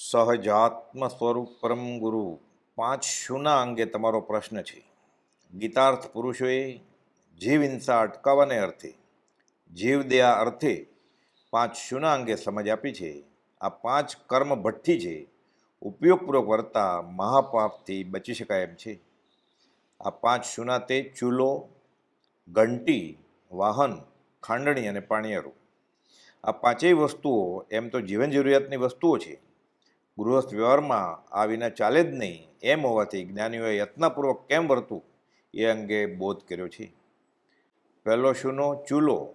સહજાત્મ સ્વરૂપ પરમ ગુરુ. પાંચ શુના અંગે તમારો પ્રશ્ન છે. ગીતાર્થ પુરુષોએ જીવ હિંસા અટકાવવાને અર્થે? જીવદયા અર્થે પાંચ શુના અંગે સમજ આપી છે. આ પાંચ કર્મ ભઠ્ઠી છે. ઉપયોગપૂર્વક વર્તા મહાપાપથી બચી શકાય એમ છે. આ પાંચ શુના તે ચૂલો, ઘંટી, વાહન, ખાંડણી અને પાણીયારું. આ પાંચેય વસ્તુઓ એમ તો જીવન જરૂરિયાતની વસ્તુઓ છે. ગૃહસ્થ વ્યવહારમાં આ વિના ચાલે જ નહીં. એમ હોવાથી જ્ઞાનીઓએ યત્નપૂર્વક કેમ વર્તું? એ અંગે બોધ કર્યો છે. પહેલો શૂનો ચૂલો.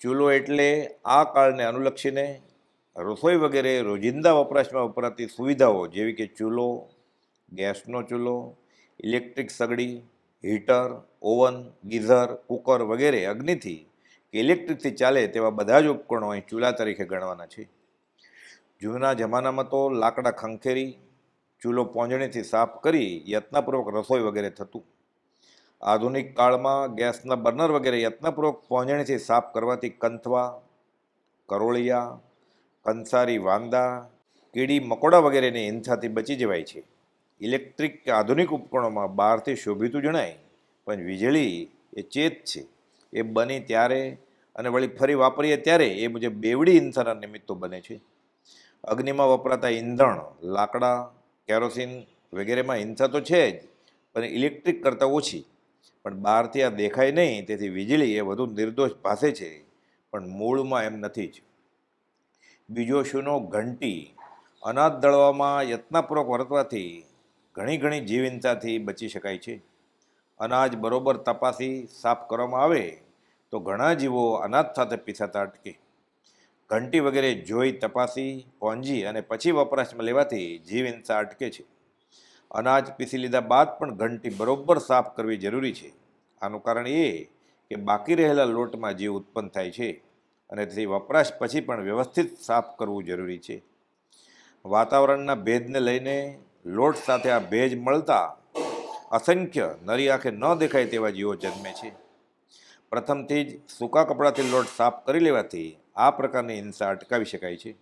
ચૂલો એટલે આ કાળને અનુલક્ષીને રસોઈ વગેરે રોજિંદા વપરાશમાં વપરાતી સુવિધાઓ જેવી કે ચૂલો, ગેસનો ચૂલો, ઇલેક્ટ્રિક સગડી, હીટર, ઓવન, ગીઝર, કુકર વગેરે અગ્નિથી કે ઇલેક્ટ્રિકથી ચાલે તેવા બધા જ ઉપકરણો અહીં ચૂલા તરીકે ગણવાના છે. જૂના જમાનામાં તો લાકડા ખંખેરી, ચૂલો પોંજણીથી સાફ કરી યત્નપૂર્વક રસોઈ વગેરે થતું. આધુનિક કાળમાં ગેસના બર્નર વગેરે યત્નપૂર્વક પોંજણીથી સાફ કરવાથી કંથવા, કરોળિયા, કંસારી વાંદા, કીડી મકોડા વગેરેની હિંસાથી બચી જવાય છે. ઇલેક્ટ્રિક કે આધુનિક ઉપકરણોમાં બહારથી શોભિતું જણાય, પણ વીજળી એ ચેત છે. એ બની ત્યારે અને વળી ફરી વાપરીએ ત્યારે એ મુજબ બેવડી હિંસાના નિમિત્તો બને છે. અગ્નિમાં વપરાતા ઈંધણ, લાકડા, કેરોસીન વગેરેમાં હિંસા તો છે જ, પણ ઇલેક્ટ્રિક કરતાં ઓછી. પણ બહારથી આ દેખાય નહીં, તેથી વીજળી એ વધુ નિર્દોષ ભાસે છે, પણ મૂળમાં એમ નથી જ. બીજો શૂનો ઘંટી. અનાજ દળવામાં યત્નપૂર્વક વર્તવાથી ઘણી ઘણી જીવ હિંસાથી બચી શકાય છે. અનાજ બરોબર તપાસી સાફ કરવામાં આવે, તો ઘણા જીવો અનાજ સાથે પીસાતા અટકે. ઘંટી વગેરે જોઈ તપાસી પોંજી અને પછી વપરાશમાં લેવાથી જીવ હિંસા અટકે છે. અનાજ પીસી લીધા બાદ પણ ઘંટી બરોબર સાફ કરવી જરૂરી છે. આનું કારણ એ કે બાકી રહેલા લોટમાં જીવ ઉત્પન્ન થાય છે અને તેથી વપરાશ પછી પણ વ્યવસ્થિત સાફ કરવું જરૂરી છે. વાતાવરણના ભેજને લઈને લોટ સાથે આ ભેજ મળતા અસંખ્ય નરી આંખે ન દેખાય તેવા જીવો જન્મે છે. પ્રથમથી જ સૂકા કપડાથી લોટ સાફ કરી લેવાથી આ પ્રકારની હિંસા અટકાવી શકાય છે.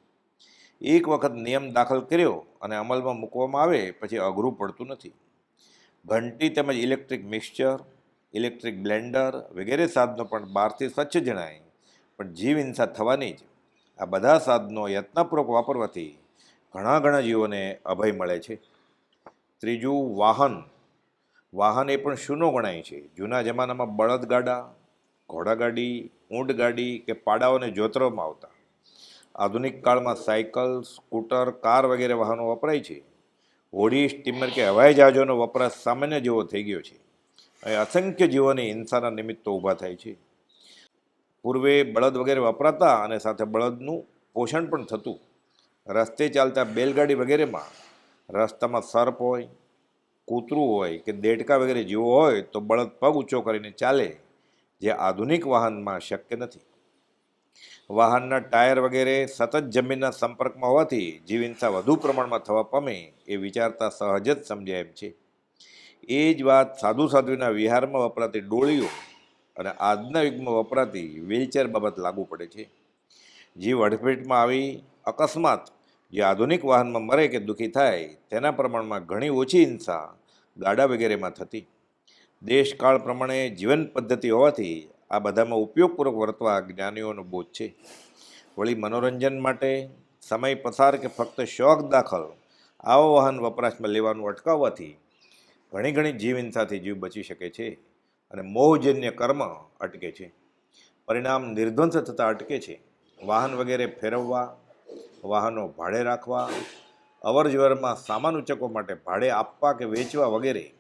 એક વખત નિયમ દાખલ કર્યો અને અમલમાં મૂકવામાં આવે પછી અઘરું પડતું નથી. ઘંટી તેમજ ઇલેક્ટ્રિક મિક્સચર, ઇલેક્ટ્રિક બ્લેન્ડર વગેરે સાધનો પણ બહારથી સ્વચ્છ જણાય, પણ જીવ હિંસા થવાની જ. આ બધા સાધનો યત્નપૂર્વક વાપરવાથી ઘણા ઘણા જીવોને અભય મળે છે. ત્રીજું, વાહન. વાહન એ પણ શૂનો ગણાય છે. જૂના જમાનામાં બળદગાડા ઘોડાગાડી ઊંટગાડી કે પાડાઓને જોતરવામાં આવતા. આધુનિક કાળમાં સાયકલ, સ્કૂટર, કાર વગેરે વાહનો વપરાય છે. હોડી, સ્ટીમર કે હવાઈ જહાજોનો વપરાશ સામાન્ય જેવો થઈ ગયો છે. અહીં અસંખ્ય જીવોની હિંસાના નિમિત્તો ઊભા થાય છે. પૂર્વે બળદ વગેરે વપરાતા અને સાથે બળદનું પોષણ પણ થતું. રસ્તે ચાલતા બેલગાડી વગેરેમાં રસ્તામાં સર્પ હોય, કૂતરું હોય કે દેડકા વગેરે જીવો હોય તો બળદ પગ ઊંચો કરીને ચાલે. જે આધુનિક વાહનમાં શક્ય નથી. વાહનના ટાયર વગેરે સતત જમીનના સંપર્કમાં હોવાથી જીવ હિંસા વધુ પ્રમાણમાં થવા પામે એ વિચારતા સહજ જ સમજાય એમ છે. એ જ વાત સાધુ સાધુના વિહારમાં વપરાતી ડોળીઓ અને આજના યુગમાં વપરાતી વ્હીલચેર બાબત લાગુ પડે છે. જીવ અડફેટમાં આવી અકસ્માત જે આધુનિક વાહનમાં મરે કે દુઃખી થાય તેના પ્રમાણમાં ઘણી ઓછી હિંસા ગાડા વગેરેમાં થતી. દેશકાળ પ્રમાણે જીવન પદ્ધતિ હોવાથી આ બધામાં ઉપયોગપૂર્વક વર્તવા જ્ઞાનીઓનો બોધ છે. વળી મનોરંજન માટે સમય પસાર કે ફક્ત શોખ દાખલ, આવા વાહન વપરાશમાં લેવાનું અટકાવવાથી ઘણી ઘણી જીવ હિંસાથી જીવ બચી શકે છે અને મોહજન્ય કર્મ અટકે છે. પરિણામ નિર્ધ્વંસ થતાં અટકે છે. વાહન વગેરે ફેરવવા, વાહનો ભાડે રાખવા, અવરજવરમાં સામાન ઉચકવા માટે ભાડે આપવા કે વેચવા વગેરે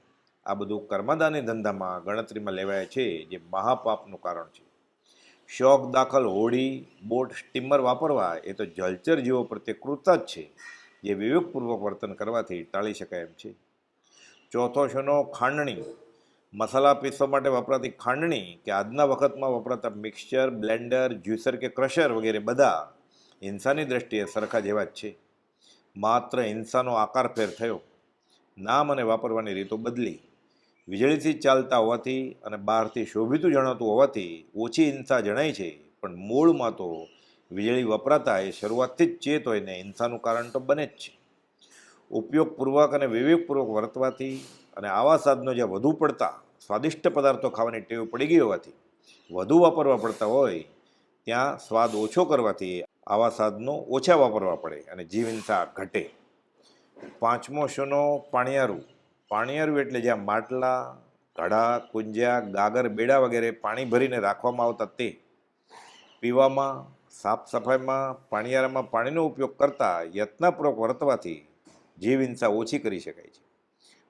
આ બધું કર્મદાની ધંધામાં ગણતરીમાં લેવાય છે, જે મહાપાપનું કારણ છે. શોખ દાખલ હોડી, બોટ, સ્ટીમર વાપરવા, એ તો જલચર જીવો પ્રત્યે કૃત જ છે, જે વિવેકપૂર્વક વર્તન કરવાથી ટાળી શકાય એમ છે. ચોથો શોનો ખાંડણી. મસાલા પીસવા માટે વપરાતી ખાંડણી કે આજના વખતમાં વપરાતા મિક્સચર, બ્લેન્ડર, જ્યુસર કે ક્રશર વગેરે બધા હિંસાની દ્રષ્ટિએ સરખા જેવા જ છે. માત્ર હિંસાનો આકાર ફેર થયો. નામ અને વાપરવાની રીતો બદલી. વીજળીથી ચાલતા હોવાથી અને બહારથી શોભિતું જણાતું હોવાથી ઓછી હિંસા જણાય છે, પણ મૂળમાં તો વીજળી વપરાતા એ શરૂઆતથી જ ચેત હોય ને હિંસાનું કારણ તો બને જ છે. ઉપયોગપૂર્વક અને વિવેકપૂર્વક વર્તવાથી અને આવા સાધનો જ્યાં વધુ પડતા સ્વાદિષ્ટ પદાર્થો ખાવાની ટેવ પડી ગઈ હોવાથી, વધુ વાપરવા પડતા હોય, ત્યાં સ્વાદ ઓછો કરવાથી આવા સાધનો ઓછા વાપરવા પડે અને જીવ હિંસા ઘટે. પાંચમો શોનો પાણિયારું. પાણિયારું એટલે જ્યાં માટલા, ઘડા, કુંજ્યા, ગાગર, બેડા વગેરે પાણી ભરીને રાખવામાં આવતા તે પીવામાં, સાફ સફાઈમાં, પાણીયારામાં પાણીનો ઉપયોગ કરતાં યત્નપૂર્વક વર્તવાથી જીવ હિંસા ઓછી કરી શકાય છે.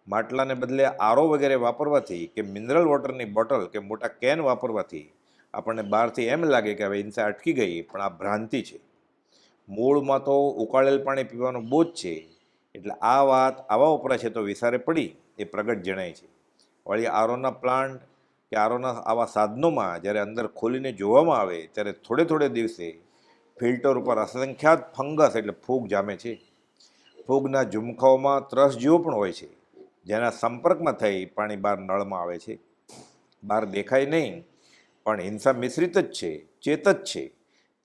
માટલાને બદલે આરો વગેરે વાપરવાથી કે મિનરલ વોટરની બોટલ કે મોટા કેન વાપરવાથી આપણને બહારથી એમ લાગે કે હવે હિંસા અટકી ગઈ, પણ આ ભ્રાંતિ છે. મૂળમાં તો ઉકાળેલ પાણી પીવાનો બોજ છે. એટલે આ વાત આવા વપરાશે તો વિસારે પડી, એ પ્રગટ જણાય છે. વળી આરોના પ્લાન્ટ કે આરોના આવા સાધનોમાં જ્યારે અંદર ખોલીને જોવામાં આવે, ત્યારે થોડે થોડે દિવસે ફિલ્ટર ઉપર અસંખ્યાત ફંગસ એટલે ફૂગ જામે છે. ફૂગના ઝુમખાઓમાં ત્રસ જેવો પણ હોય છે, જેના સંપર્કમાં થઈ પાણી બહાર નળમાં આવે છે. બહાર દેખાય નહીં, પણ હિંસા મિશ્રિત જ છે ચેત જ છે.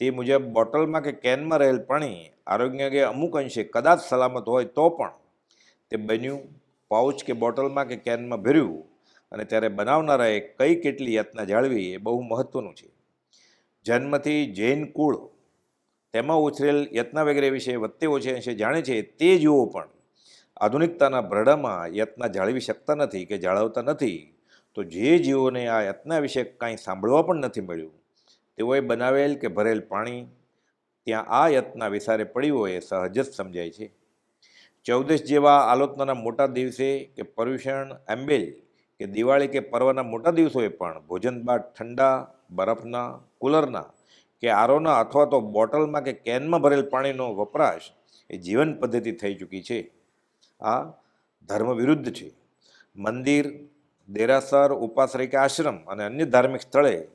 તે મુજબ બોટલમાં કે કેનમાં રહેલ પાણી આરોગ્ય અંગે અમુક અંશે કદાચ સલામત હોય તો પણ તે બન્યું. પાઉચ કે બોટલમાં કે કેનમાં ભર્યું અને ત્યારે બનાવનારાએ કઈ કેટલી યાતના જાળવી એ બહુ મહત્ત્વનું છે. જન્મથી જૈન કુળ તેમાં ઉછરેલ યત્ના વગેરે વિશે વત્તે ઓછે અંશે જાણે છે તે જીવો પણ આધુનિકતાના ભરડામાં યત્ના જાળવી શકતા નથી કે જાળવતા નથી તો જે જીવોને આ યત્ના વિશે કાંઈ સાંભળવા પણ નથી મળ્યું. તેઓએ બનાવેલ કે ભરેલ પાણી ત્યાં આ યત્ના વિસારે પડ્યું હોય એ સહજ જ સમજાય છે. ચૌદશ જેવા આલોચનાના મોટા દિવસે કે પર્યુષણ એમ્બેલ કે દિવાળી કે પર્વના મોટા દિવસોએ પણ ભોજન બાદ ઠંડા, બરફના, કુલરના કે આરોના અથવા તો બોટલમાં કે કેનમાં ભરેલ પાણીનો વપરાશ એ જીવન પદ્ધતિ થઈ ચૂકી છે. આ ધર્મ વિરુદ્ધ છે. મંદિર, દેરાસર, ઉપાશ્રય કે આશ્રમ અને અન્ય ધાર્મિક સ્થળે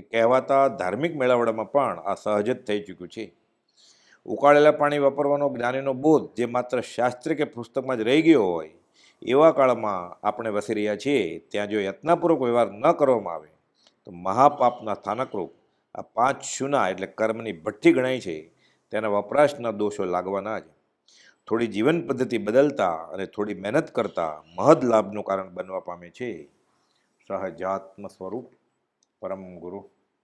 કહેવાતા ધાર્મિક મેળાવડામાં પણ આ સહજ જ થઈ ચૂક્યું છે. ઉકાળેલા પાણી વાપરવાનો જ્ઞાનીનો બોધ જે માત્ર શાસ્ત્ર કે પુસ્તકમાં જ રહી ગયો હોય, એવા કાળમાં આપણે વસી રહ્યા છીએ, ત્યાં જો યત્નપૂર્વક વ્યવહાર ન કરવામાં આવે, તો મહાપાપના સ્થાનકરૂપ આ પાંચ શુના એટલે કર્મની ભઠ્ઠી ગણાય છે, તેના વપરાશના દોષો લાગવાના જ. થોડી જીવન પદ્ધતિ બદલતા અને થોડી મહેનત કરતા મહદ લાભનું કારણ બનવા પામે છે. સહજાત્મ સ્વરૂપ परम गुरु